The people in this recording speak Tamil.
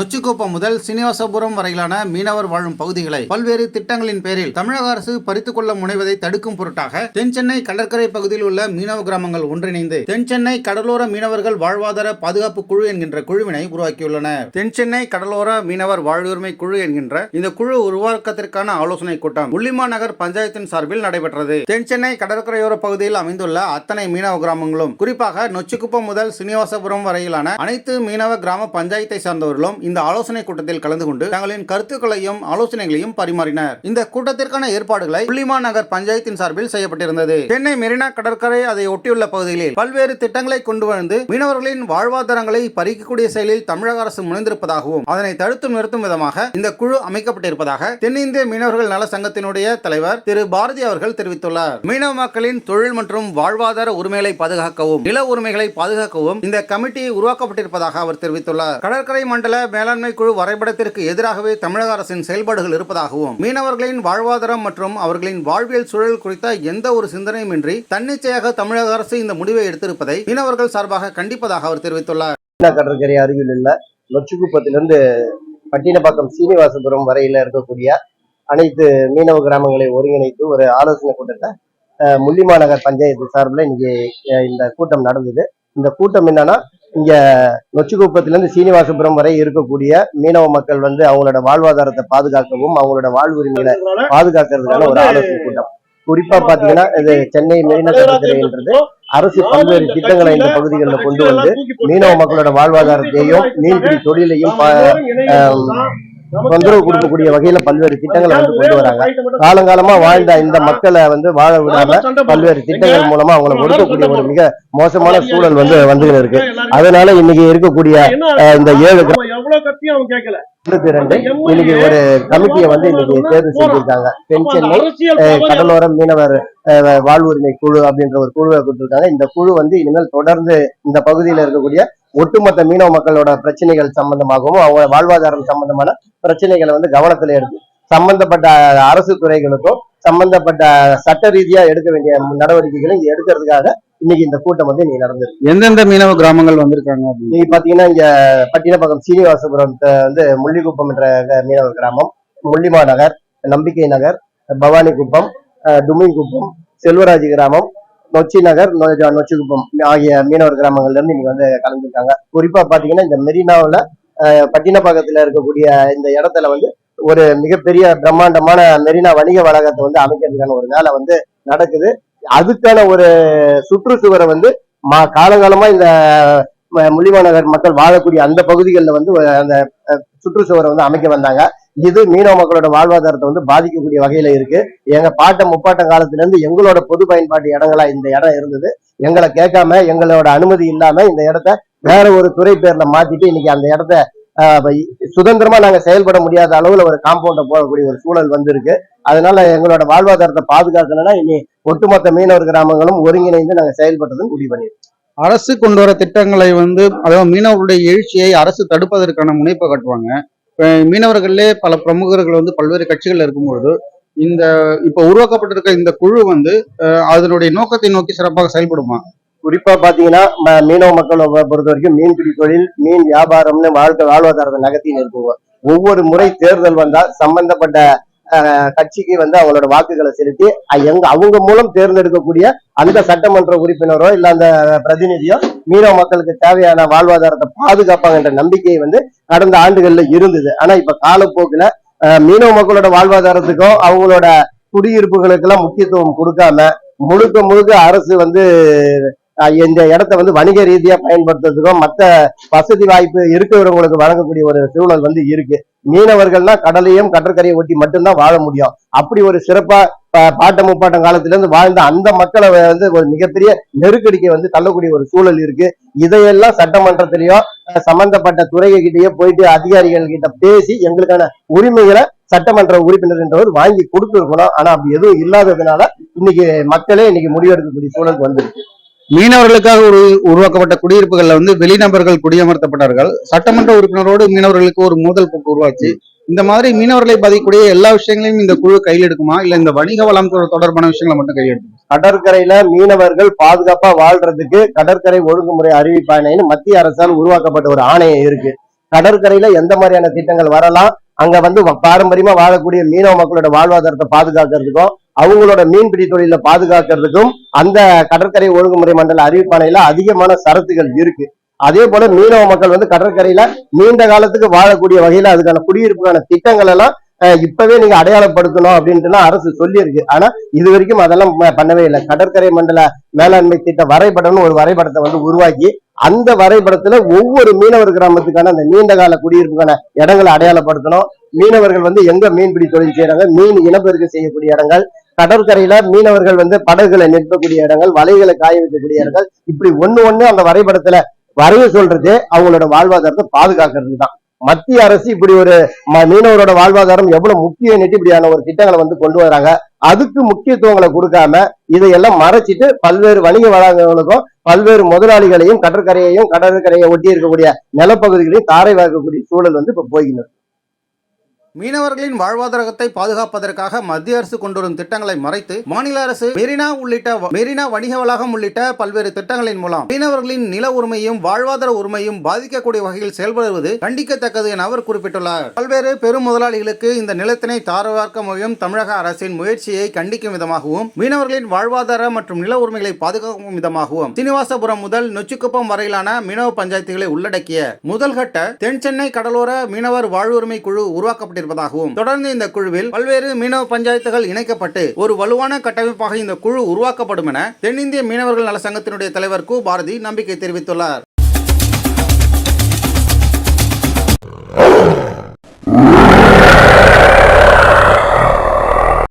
நொச்சிக்கோப்பம் முதல் சீனிவாசபுரம் வரையிலான மீனவர் வாழும் பகுதிகளை பல்வேறு திட்டங்களின் பேரில் தமிழக அரசு பறித்துக் கொள்ள முனைவதை தடுக்கும் பொருட்டாக தென் சென்னை கடற்கரை பகுதியில் உள்ள மீனவ கிராமங்கள் ஒன்றிணைந்து தென்சென்னை கடலோர மீனவர்கள் வாழ்வாதார பாதுகாப்பு குழு என்கின்ற குழுவினை உருவாக்கியுள்ளனர் தென்சென்னை கடலோர மீனவர் வாழ்வுரிமை குழு என்கின்ற இந்த குழு உருவாக்கத்திற்கான ஆலோசனை கூட்டம் உள்ளிமா நகர் பஞ்சாயத்தின் சார்பில் நடைபெற்றது. தென் சென்னை கடற்கரையோர பகுதியில் அமைந்துள்ள அத்தனை மீனவ கிராமங்களும் குறிப்பாக நொச்சிக்குப்பம் முதல் சீனிவாசபுரம் வரையிலான அனைத்து மீனவ கிராம பஞ்சாயத்தை சார்ந்தவர்களும் இந்த ஆலோசனை கூட்டத்தில் கலந்து கொண்டு தங்களின் கருத்துக்களையும் ஆலோசனைகளையும் பரிமாறினர். இந்த கூட்டத்திற்கான ஏற்பாடுகளை புள்ளிமா நகர் பஞ்சாயத்தின் சார்பில் செய்யப்பட்டிருந்தது. சென்னை மெரினா கடற்கரை அதை ஒட்டியுள்ள பகுதிகளில் பல்வேறு திட்டங்களை கொண்டு வந்து மீனவர்களின் வாழ்வாதாரங்களை பறிக்கக்கூடிய செயலில் தமிழக அரசு முனைந்திருப்பதாகவும் அதனை தடுத்து நிறுத்தும் விதமாக இந்த குழு அமைக்கப்பட்டிருப்பதாக தென்னிந்திய மீனவர்கள் நல சங்கத்தினுடைய தலைவர் திரு. பாரதி அவர்கள் தெரிவித்துள்ளார். மீனவ மக்களின் தொழில் மற்றும் வாழ்வாதார உரிமைகளை பாதுகாக்கவும் நில உரிமைகளை பாதுகாக்கவும் இந்த கமிட்டி உருவாக்கப்பட்டிருப்பதாக அவர் தெரிவித்துள்ளார். கடற்கரை மண்டல மேலாண்மை குழு வரைபடத்திற்கு எதிராகவே தமிழக அரசின் செயல்பாடுகள் இருப்பதாகவும் மீனவர்களின் வாழ்வாதாரம் மற்றும் அவர்களின் வாழ்வியல் சூழல் குறித்த எந்த ஒரு சிந்தனையுமின்றி தன்னிச்சையாக தமிழக அரசு இந்த முடிவை எடுத்திருப்பதை மீனவர்கள் சார்பாக கண்டிப்பதாக அவர் தெரிவித்துள்ளார். கடற்கரை அருகில் உள்ள நொச்சிக்குப்பத்திலிருந்து பட்டினப்பாக்கம் சீனிவாசபுரம் வரையில இருக்கக்கூடிய அனைத்து மீனவ கிராமங்களை ஒருங்கிணைத்து ஒரு ஆலோசனை கூட்டத்தை முள்ளிமாநகர் பஞ்சாயத்து சார்பில் இன்னைக்கு இந்த கூட்டம் நடந்தது. இந்த கூட்டம் என்னன்னா இங்க நொச்சிக்குப்பத்திலிருந்து சீனிவாசபுரம் வரை இருக்கக்கூடிய மீனவ மக்கள் வந்து அவங்களோட வாழ்வாதாரத்தை பாதுகாக்கவும் அவங்களோட வாழ்வுரிமைகளை பாதுகாக்கிறதுக்கான ஒரு ஆலோசனை கூட்டம். குறிப்பா பாத்தீங்கன்னா இது சென்னை மெரினா கடற்கரைன்றது அரசு பல்வேறு திட்டங்களை இந்த பகுதிகளில் கொண்டு வந்து மீனவ மக்களோட வாழ்வாதாரத்தையும் மீன்பிடி தொழிலையும் தொந்தரவு கொடுக்கக்கூடிய வகையில பல்வேறு திட்டங்களை வந்து கொண்டு வராங்க. காலங்காலமா வாழ்ந்த இந்த மக்களை வந்து வாழ விடாம பல்வேறு திட்டங்கள் மூலமா அவங்களை ஒடுக்கக்கூடிய ஒரு மிக மோசமான சூழல் வந்து வந்துகிட்டு இருக்கு. அதனால இன்னைக்கு இருக்கக்கூடிய இந்த ஏழு இன்னைக்கு ஒரு கமிட்டியை வந்து இன்னைக்கு தேர்வு செஞ்சிருக்காங்க. தென் சென்னை அரசியல் அஹ், பவர் கடலோர மீனவர் வாழ்வுரிமை குழு அப்படின்ற ஒரு குழுவை கொடுத்திருக்காங்க. இந்த குழு வந்து இனிமேல் தொடர்ந்து இந்த பகுதியில் இருக்கக்கூடிய ஒட்டுமொத்த மீனவ மக்களோட பிரச்சனைகள் சம்பந்தமாகவும் அவங்க வாழ்வாதாரம் சம்பந்தமான பிரச்சனைகளை வந்து கவனத்துல எடுத்து சம்பந்தப்பட்ட அரசு துறைகளுக்கும் சம்பந்தப்பட்ட சட்ட ரீதியா எடுக்க வேண்டிய நடவடிக்கைகளை எடுக்கிறதுக்காக இன்னைக்கு இந்த கூட்டம் வந்து இன்னைக்கு நடந்தது. எந்தெந்த மீனவ கிராமங்கள் வந்திருக்காங்க இன்னைக்கு பாத்தீங்கன்னா இங்க பட்டினப்பாக்கம் சீனிவாசபுரம் வந்து முள்ளிக்குப்பம் என்ற மீனவ கிராமம் முள்ளிமா நகர் நம்பிக்கை நகர் பவானிக்குப்பம் அஹ், டுமிங்குப்பம் செல்வராஜ் கிராமம் நொச்சி நகர் நொச்சிக்குப்பம் ஆகிய மீனவர் கிராமங்கள்ல இருந்து இன்னைக்கு வந்து கலந்துருக்காங்க. குறிப்பா பாத்தீங்கன்னா இந்த மெரினாவில் பட்டினப்பாக்கத்துல இருக்கக்கூடிய இந்த இடத்துல வந்து ஒரு மிகப்பெரிய பிரம்மாண்டமான மெரினா வணிக வளாகத்தை வந்து அமைக்கிறதுக்கான ஒரு வேலை வந்து நடக்குது. அதுக்கான ஒரு சுற்றுச்சுவரை வந்து மா காலங்காலமா இந்த முள்ளிவாநகர் மக்கள் வாழக்கூடிய அந்த பகுதிகளில் வந்து அந்த சுற்றுச்சுவரை வந்து அமைக்க வந்தாங்க. இது மீனவ மக்களோட வாழ்வாதாரத்தை வந்து பாதிக்கக்கூடிய வகையில இருக்கு. எங்க பாட்டம் முப்பாட்டம் காலத்துல இருந்து எங்களோட பொது பயன்பாட்டு இடங்களா இந்த இடம் இருந்தது. எங்களை கேட்காம எங்களோட அனுமதி இல்லாம இந்த இடத்த வேற ஒரு துறை பேர்ல மாத்திட்டு இன்னைக்கு அந்த இடத்த சுதந்திரமா நாங்க செயல்பட முடியாத அளவுல ஒரு காம்பவுண்ட போகக்கூடிய ஒரு சூழல் வந்திருக்கு. அதனால எங்களோட வாழ்வாதாரத்தை பாதுகாக்கணும்னா இனி ஒட்டுமொத்த மீனவர் கிராமங்களும் ஒருங்கிணைந்து நாங்க செயல்பட்டதுன்னு முடிவு பண்ணி அரசு கொண்டு வர திட்டங்களை வந்து அதாவது மீனவர்களுடைய எழுச்சியை அரசு தடுப்பதற்கான முனைப்பை கட்டுவாங்க. மீனவர்களே பல பிரமுகர்கள் வந்து பல்வேறு கட்சிகள் இருக்கும்பொழுது இந்த இப்ப உருவாக்கப்பட்டிருக்க இந்த குழு வந்து அதனுடைய நோக்கத்தை நோக்கி சிறப்பாக செயல்படுமா? குறிப்பா பாத்தீங்கன்னா ம- மீனவ மக்களை பொறுத்த வரைக்கும் மீன்பிடி தொழில் மீன் வியாபாரம்னு வாழ்க்கை வாழ்வாதாரத்தை நகர்த்தின்னு இருக்குங்க. ஒவ்வொரு முறை தேர்தல் வந்தா சம்பந்தப்பட்ட கட்சிக்கு வந்து அவங்களோட வாக்குகளை செலுத்தி எங்க அவங்க மூலம் தேர்ந்தெடுக்கக்கூடிய அந்த சட்டமன்ற உறுப்பினரோ இல்ல அந்த பிரதிநிதியோ மீனவ மக்களுக்கு தேவையான வாழ்வாதாரத்தை பாதுகாப்பாங்கன்ற நம்பிக்கையை வந்து கடந்த ஆண்டுகள்ல இருந்தது. ஆனா இப்ப காலப்போக்குல மீனவ மக்களோட வாழ்வாதாரத்துக்கும் அவங்களோட குடியிருப்புகளுக்கெல்லாம் முக்கியத்துவம் கொடுக்காம முழுக்க முழுக்க அரசு வந்து இந்த இடத்த வந்து வணிக ரீதியா பயன்படுத்துறதுக்கும் மற்ற வசதி வாய்ப்பு இருக்கிறவங்களுக்கு வழங்கக்கூடிய ஒரு சூழல் வந்து இருக்கு. மீனவர்கள்னா கடலையும் கடற்கரையை ஒட்டி மட்டும்தான் வாழ முடியும். அப்படி ஒரு சிறப்பா பாட்ட பாட்டம் முப்பாட்டம் காலத்துல இருந்து வாழ்ந்த அந்த மக்களை வந்து ஒரு மிகப்பெரிய நெருக்கடிக்கு வந்து தள்ளக்கூடிய ஒரு சூழல் இருக்கு. இதையெல்லாம் சட்டமன்றத்திலையும் சம்பந்தப்பட்ட துறைகிட்டயோ போயிட்டு அதிகாரிகள் கிட்ட பேசி எங்களுக்கான உரிமைகளை சட்டமன்ற உறுப்பினர் வாங்கி கொடுத்துருக்கணும். ஆனா அப்படி எதுவும் இல்லாததுனால இன்னைக்கு மக்களே இன்னைக்கு முடிவெடுக்கக்கூடிய சூழலுக்கு வந்துருக்கு. மீனவர்களுக்காக ஒரு உருவாக்கப்பட்ட குடியிருப்புகள்ல வந்து வெளிநபர்கள் குடியமர்த்தப்பட்டார்கள். சட்டமன்ற உறுப்பினரோடு மீனவர்களுக்கு ஒரு மோதல் போக்கு உருவாச்சு. இந்த மாதிரி மீனவர்களை பாதிக்கக்கூடிய எல்லா விஷயங்களையும் இந்த குழு கையில் எடுக்குமா? இல்ல இந்த வணிக வளம் தொடர்பான விஷயங்களை மட்டும் கையில் எடுக்குமா? கடற்கரையில மீனவர்கள் பாதுகாப்பா வாழ்றதுக்கு கடற்கரை ஒழுங்குமுறை அறிவிப்பாணைன்னு மத்திய அரசால் உருவாக்கப்பட்ட ஒரு ஆணையம் இருக்கு. கடற்கரையில எந்த மாதிரியான திட்டங்கள் வரலாம்? அங்க வந்து பாரம்பரியமா வாழக்கூடிய மீனவ மக்களோட வாழ்வாதாரத்தை பாதுகாக்கிறதுக்கும் அவங்களோட மீன்பிடி தொழில பாதுகாக்கிறதுக்கும் அந்த கடற்கரை ஒழுங்குமுறை மண்டல அறிவிப்பாணையில அதிகமான சரத்துகள் இருக்கு. அதே போல மீனவ மக்கள் வந்து கடற்கரையில நீண்ட காலத்துக்கு வாழக்கூடிய வகையில அதுக்கான குடியிருப்புக்கான திட்டங்கள் எல்லாம் அஹ், இப்பவே நீங்க அடையாளப்படுத்தணும் அப்படின்ட்டுலாம் அரசு சொல்லியிருக்கு. ஆனா இது வரைக்கும் அதெல்லாம் பண்ணவே இல்லை. கடற்கரை மண்டல மேலாண்மை திட்ட வரைபடம்னு ஒரு வரைபடத்தை வந்து உருவாக்கி அந்த வரைபடத்துல ஒவ்வொரு மீனவர் கிராமத்துக்கான அந்த நீண்ட கால குடியிருப்புக்கான இடங்களை அடையாளப்படுத்தணும். மீனவர்கள் வந்து எங்க மீன்பிடி தொழில் செய்யறாங்க மீன் இனப்பெருக்க செய்யக்கூடிய இடங்கள் கடற்கரையில மீனவர்கள் வந்து படகுகளை நிற்கக்கூடிய இடங்கள் வலைகளை காய வைக்கக்கூடிய இடங்கள் இப்படி ஒண்ணு ஒண்ணு அந்த வரைபடத்துல வரைய சொல்றது அவங்களோட வாழ்வாதாரத்தை பாதுகாக்கிறது தான் மத்திய அரசு இப்படி ஒரு ம- மீனவரோட வாழ்வாதாரம் எவ்வளவு முக்கியம் இப்படியான ஒரு திட்டங்களை வந்து கொண்டு வராங்க. அதுக்கு முக்கியத்துவங்களை கொடுக்காம இதையெல்லாம் மறைச்சிட்டு பல்வேறு வணிக வளாகங்களுக்கும் பல்வேறு முதலாளிகளையும் கடற்கரையையும் கடற்கரையை ஒட்டி இருக்கக்கூடிய நிலப்பகுதிகளையும் தாரை வாக்கக்கூடிய சூழல் வந்து இப்ப போய்கிறது மீனவர்களின் வாழ்வாதாரத்தை பாதுகாப்பதற்காக மத்திய அரசு கொண்டுவரும் திட்டங்களை மறைத்து மாநில அரசு மெரினா உள்ளிட்ட மெரினா வணிக வளாகம் உள்ளிட்ட பல்வேறு திட்டங்களின் மூலம் மீனவர்களின் நில உரிமையும் வாழ்வாதார உரிமையும் பாதிக்கக்கூடிய வகையில் செயல்படுவது கண்டிக்கத்தக்கது என அவர் குறிப்பிட்டுள்ளார். பல்வேறு பெரும் முதலாளிகளுக்கு இந்த நிலத்தினை தாரவார்க்க முடியும் தமிழக அரசின் முயற்சியை கண்டிக்கும் விதமாகவும் மீனவர்களின் வாழ்வாதார மற்றும் நில உரிமைகளை பாதுகாக்கும் விதமாகவும் சீனிவாசபுரம் முதல் நொச்சிக்குப்பம் வரையிலான மீனவ பஞ்சாயத்துகளை உள்ளடக்கிய முதல்கட்ட தென் சென்னை கடலோர மீனவர் வாழ்வுரிமை குழு உருவாக்கப்பட்டிருப்பதாகவும் தொடர்ந்து இந்த குழுவில் பல்வேறு மீனவ பஞ்சாயத்துகள் இணைக்கப்பட்டு ஒரு வலுவான கட்டமைப்பாக இந்த குழு உருவாக்கப்படும் என தென்னிந்திய மீனவர்கள் நல சங்கத்தினுடைய தலைவர் கு பாரதி நம்பிக்கை தெரிவித்துள்ளார்.